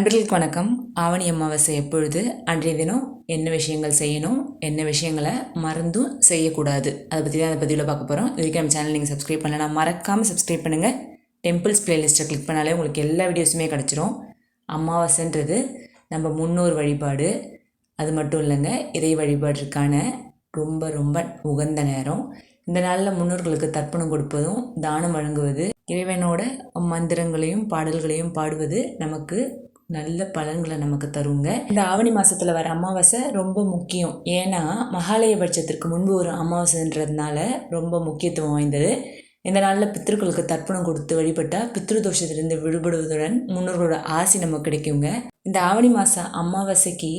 நண்பர்களுக்கு வணக்கம். ஆவணி அமாவாசை எப்பொழுது? அன்றைய தினம் என்ன விஷயங்கள் செய்யணும்? என்ன விஷயங்களை மறந்தும் செய்யக்கூடாது. அதை பற்றி தான் அதை பதிவில் பார்க்க போகிறோம் இதுக்கு நம்ம சேனல் நீங்கள் சப்ஸ்கிரைப் பண்ணலாம் மறக்காமல் சப்ஸ்கிரைப் பண்ணுங்கள் டெம்பிள்ஸ் பிளேலிஸ்ட்டை கிளிக் பண்ணாலே உங்களுக்கு எல்லா வீடியோஸுமே கிடச்சிரும். அமாவாசைன்றது நம்ம முன்னோர் வழிபாடு. அது மட்டும் இல்லைங்க இறை வழிபாட்டிற்கான ரொம்ப ரொம்ப உகந்த நேரம். இந்த நாளில் முன்னோர்களுக்கு தர்ப்பணம் கொடுப்பதும் தானம் வழங்குவது இறைவனோட மந்திரங்களையும் பாடல்களையும் பாடுவது நமக்கு நல்ல பலன்களை நமக்கு தருங்க. இந்த ஆவணி மாதத்தில் வர அமாவாசை ரொம்ப முக்கியம். ஏன்னா மகாலயபட்சத்திற்கு முன்பு ஒரு அமாவாசைன்றதுனால ரொம்ப முக்கியத்துவம் வாய்ந்தது. இந்த நாளில் பித்திருக்களுக்கு தர்ப்பணம் கொடுத்து வழிபட்டால் பித்ரு தோஷத்திலிருந்து விடுபடுவதுடன் முன்னோர்களோட ஆசி நமக்கு கிடைக்குங்க. இந்த ஆவணி மாதம் அமாவாசைக்கு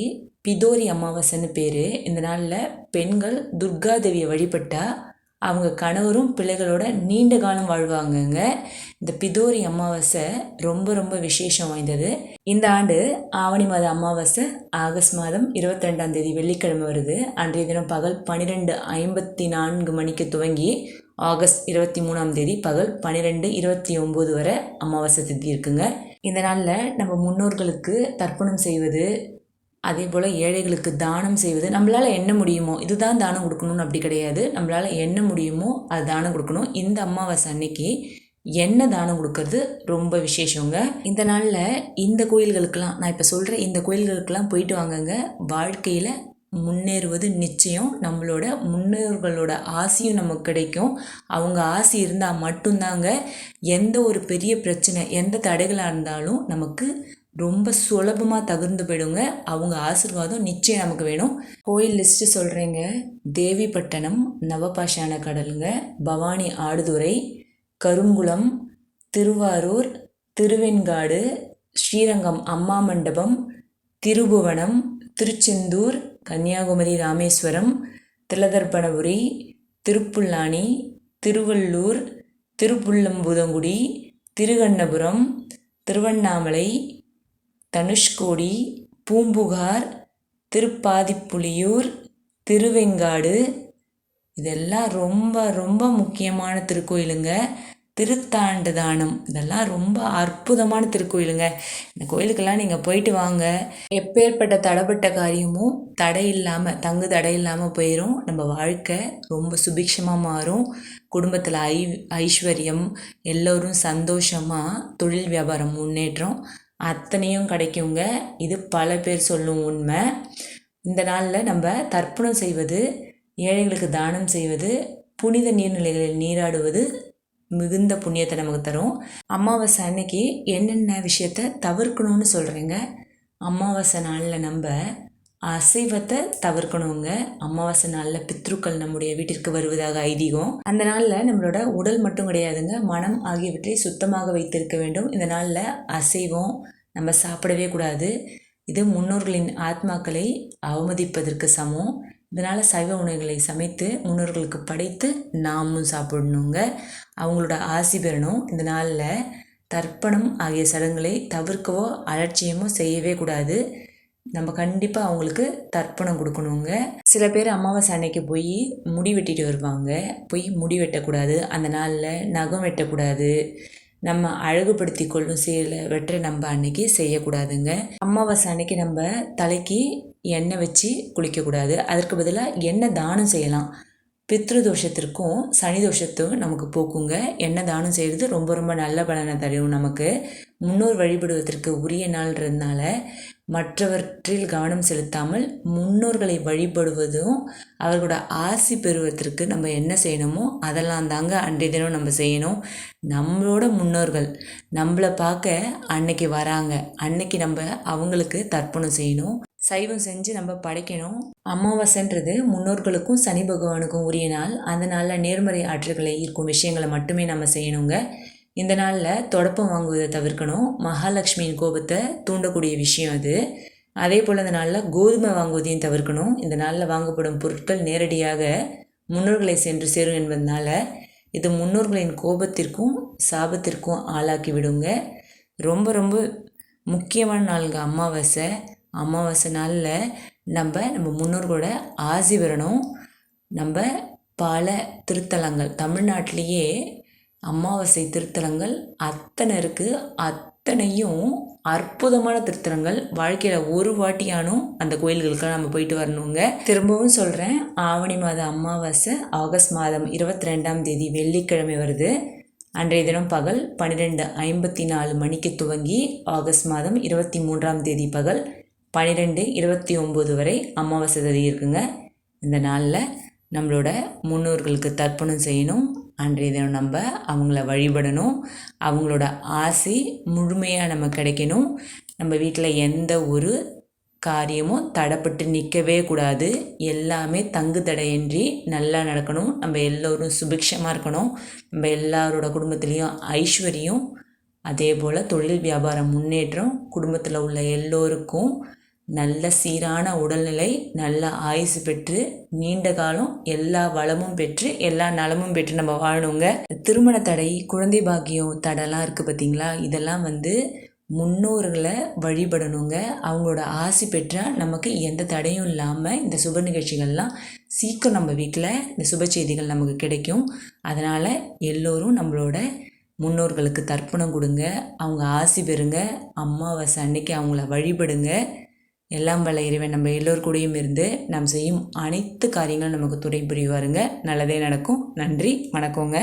பிதோரி அமாவாசைன்னு பேர். இந்த நாளில் பெண்கள் துர்காதேவியை வழிபட்டால் அவங்க கணவரும் பிள்ளைகளோட நீண்ட காலம் வாழ்வாங்கங்க. இந்த பிதோரி அமாவாசை ரொம்ப ரொம்ப விசேஷம் வாய்ந்தது. இந்த ஆண்டு ஆவணி மாத அமாவாசை ஆகஸ்ட் மாதம் இருபத்தி ரெண்டாம் தேதி வெள்ளிக்கிழமை வருது. அன்றைய தினம் பகல் பன்னிரெண்டு ஐம்பத்தி நான்கு மணிக்கு துவங்கி ஆகஸ்ட் இருபத்தி மூணாம் தேதி பகல் பன்னிரெண்டு இருபத்தி ஒம்பது வரை அமாவாசை திதி இருக்குங்க. இந்த நாளில் நம்ம முன்னோர்களுக்கு தர்ப்பணம் செய்வது அதே போல் ஏழைகளுக்கு தானம் செய்வது நம்மளால் என்ன முடியுமோ இதுதான் தானம் கொடுக்கணும்னு அப்படி கிடையாது. நம்மளால் என்ன முடியுமோ அது தானம் கொடுக்கணும். இந்த அமாவாசை அன்னைக்கு என்ன தானம் கொடுக்கறது ரொம்ப விசேஷங்க. இந்த நாளில் இந்த கோயில்களுக்கெல்லாம் நான் இப்போ சொல்கிற இந்த கோயில்களுக்கெல்லாம் போயிட்டு வாங்கங்க. வாழ்க்கையில் முன்னேறுவது நிச்சயம். நம்மளோட முன்னோர்களோட ஆசையும் நமக்கு கிடைக்கும். அவங்க ஆசை இருந்தால் மட்டும்தாங்க எந்த ஒரு பெரிய பிரச்சனை எந்த தடைகளாக இருந்தாலும் நமக்கு ரொம்ப சுலபமாக தகுந்து போயிடுங்க. அவங்க ஆசிர்வாதம் நிச்சயம் நமக்கு வேணும். கோயில் லிஸ்ட்டு சொல்கிறேங்க தேவிப்பட்டணம் நவபாஷான கடலுங்க பவானி ஆடுதுறை கருங்குளம் திருவாரூர் திருவெண்காடு ஸ்ரீரங்கம் அம்மா மண்டபம் திருபுவனம் திருச்செந்தூர் கன்னியாகுமரி ராமேஸ்வரம் திலதர்பணபுரி திருப்புல்லானி திருவள்ளூர் திருப்புள்ளம்புதங்குடி திருகண்ணபுரம் திருவண்ணாமலை தனுஷ்கோடி பூம்புகார் திருப்பாதிப்புலியூர் திருவெங்காடு. இதெல்லாம் ரொம்ப ரொம்ப முக்கியமான திருக்கோயிலுங்க. திருத்தாண்டு தானம் இதெல்லாம் ரொம்ப அற்புதமான திருக்கோயிலுங்க. இந்த கோயிலுக்கெல்லாம் நீங்கள் போயிட்டு வாங்க. எப்பேற்பட்ட தடைப்பட்ட காரியமும் தடை இல்லாமல் தங்கு தடை இல்லாமல் போயிடும் நம்ம வாழ்க்கை ரொம்ப சுபிக்ஷமாக மாறும். குடும்பத்தில் ஐ ஐஸ்வர்யம் எல்லோரும் சந்தோஷமாக தொழில் வியாபாரம் முன்னேற்றம். அத்தனையும் கிடைக்குங்க. இது பல பேர் சொல்லும் உண்மை. இந்த நாளில் நம்ம தர்ப்பணம் செய்வது ஏழைகளுக்கு தானம் செய்வது புனித நீர்நிலைகளில் நீராடுவது மிகுந்த புண்ணியத்தை நமக்கு தரும். அமாவாசை அன்னைக்கு என்னென்ன விஷயத்த தவிர்க்கணும்னு சொல்கிறேங்க அமாவாசை நாளில் நம்ம அசைவத்தை தவிர்க்கணுங்க. அமாவாசை நாளில் பித்ருக்கள் நம்முடைய வீட்டிற்கு வருவதாக ஐதீகம். அந்த நாளில் நம்மளோட உடல் மட்டும் கிடையாதுங்க. மனம் ஆகியவற்றை சுத்தமாக வைத்திருக்க வேண்டும். இந்த நாளில் அசைவம் நம்ம சாப்பிடவே கூடாது. இது முன்னோர்களின் ஆத்மாக்களை அவமதிப்பதற்கு சமம். இதனால் சைவ உணவுகளை சமைத்து முன்னோர்களுக்கு படைத்து நாமும் சாப்பிடணுங்க. அவங்களோட ஆசி பெறணும் இந்த நாளில் தர்ப்பணம் ஆகிய சடங்குகளை தவிர்க்கவோ அலட்சியமோ செய்யவே கூடாது. நம்ம கண்டிப்பாக அவங்களுக்கு தர்ப்பணம் கொடுக்கணுங்க. சில பேர் அமாவாசை அன்னைக்கு போய் முடி வெட்டிட்டு வருவாங்க. போய் முடி வெட்டக்கூடாது. அந்த நாளில் நகம் வெட்டக்கூடாது. நம்ம அழகுபடுத்தி கொள்ளும் செயலை வெற்ற நம்ம அன்னைக்கு செய்யக்கூடாதுங்க. அமாவாசை அன்னைக்கு நம்ம தலைக்கு எண்ணெய் வச்சு குளிக்கக்கூடாது. அதற்கு பதிலாக எண்ணெய் தானம் செய்யலாம். பித்ரு தோஷத்திற்கும் சனி தோஷத்தும் நமக்கு போக்குங்க. எண்ணெய் தானம் செய்கிறது ரொம்ப ரொம்ப நல்ல பலனை தரும் நமக்கு. முன்னோர் வழிபடுவதற்கு உரிய நாள்ன்றதுனால மற்றவற்றில் கவனம் செலுத்தாமல் முன்னோர்களை வழிபடுவதும் அவர்களோட ஆசி பெறுவதற்கு நம்ம என்ன செய்யணுமோ அதெல்லாம் தாங்க அன்றைய தினம் நம்ம செய்யணும். நம்மளோட முன்னோர்கள் நம்மளை பார்க்க அன்னைக்கு வராங்க. அன்னைக்கு நம்ம அவங்களுக்கு தர்ப்பணம் செய்யணும். சைவம் செஞ்சு நம்ம படைக்கணும். அமாவாசைன்றது முன்னோர்களுக்கும் சனி பகவானுக்கும் உரிய நாள். அதனால் நேர்மறை ஆற்றல்களை ஈர்க்கும் விஷயங்களை மட்டுமே நம்ம செய்யணுங்க. இந்த நாளில் தொடப்பம் வாங்குவதை தவிர்க்கணும். மகாலட்சுமியின் கோபத்தை தூண்டக்கூடிய விஷயம் அது. அதே போல் இந்த நாளில் கோதுமை வாங்குவதையும் தவிர்க்கணும். இந்த நாளில் வாங்கப்படும் பொருட்கள் நேரடியாக முன்னோர்களை சென்று சேரும் என்பதனால இது முன்னோர்களின் கோபத்திற்கும் சாபத்திற்கும் ஆளாக்கி விடுங்க. ரொம்ப ரொம்ப முக்கியமான நாளுங்க அமாவாசை. அமாவாசை நாளில் நம்ம நம்ம முன்னோர்களோட ஆசி வரணும் நம்ம பல திருத்தலங்கள். தமிழ்நாட்டிலேயே அமாவாசை திருத்தலங்கள் அத்தனை இருக்குது அத்தனையும் அற்புதமான திருத்தலங்கள். வாழ்க்கையில் ஒரு வாட்டியானும் அந்த கோயில்களுக்கெல்லாம் நம்ம போயிட்டு வரணுங்க. திரும்பவும் சொல்கிறேன் ஆவணி மாத அமாவாசை ஆகஸ்ட் மாதம் இருபத்தி ரெண்டாம் தேதி வெள்ளிக்கிழமை வருது. அன்றைய தினம் பகல் பன்னிரெண்டு ஐம்பத்தி நாலு மணிக்கு துவங்கி ஆகஸ்ட் மாதம் இருபத்தி மூன்றாம் தேதி பகல் பன்னிரெண்டு இருபத்தி ஒம்பது வரை அமாவாசை தேதி இருக்குங்க இந்த நாளில் நம்மளோட முன்னோர்களுக்கு தர்ப்பணம் செய்யணும். அன்றைய தினம் நம்ம அவங்கள வழிபடணும். அவங்களோட ஆசை முழுமையாக நம்ம கிடைக்கணும். நம்ம வீட்டில் எந்த ஒரு காரியமும் தடைப்பட்டு நிற்கவே கூடாது. எல்லாமே தங்கு தடையின்றி நல்லா நடக்கணும். நம்ம எல்லோரும் சுபிக்ஷமாக இருக்கணும். நம்ம எல்லாரோட குடும்பத்துலேயும் ஐஸ்வர்யம் அதே போல் தொழில் வியாபாரம் முன்னேற்றம் குடும்பத்தில் உள்ள எல்லோருக்கும் நல்ல சீரான உடல்நிலை நல்ல ஆயுசு பெற்று நீண்ட காலம் எல்லா வளமும் பெற்று எல்லா நலமும் பெற்று நம்ம வாழணுங்க. திருமண தடை குழந்தை பாக்கியம் தடைலாம் இருக்குது பார்த்தீங்களா இதெல்லாம் வந்து முன்னோர்களை வழிபடணுங்க. அவங்களோட ஆசி பெற்றால் நமக்கு எந்த தடையும் இல்லாமல் இந்த சுப நிகழ்ச்சிகள்லாம் சீக்கிரம் நம்ம வீட்டில் இந்த சுப செய்திகள் நமக்கு கிடைக்கும். அதனால் எல்லோரும் நம்மளோட முன்னோர்களுக்கு தர்ப்பணம் கொடுங்க. அவங்க ஆசி பெறுங்க. அமாவாசை அன்னைக்கு அவங்கள வழிபடுங்க. எல்லாம் வல்ல இறைவன் நம்ம எல்லோர் கூடயும் இருந்து நாம் செய்யும் அனைத்து காரியங்களும் நமக்கு துணை புரிவாருங்க. நல்லதே நடக்கும். நன்றி. வணக்கங்க.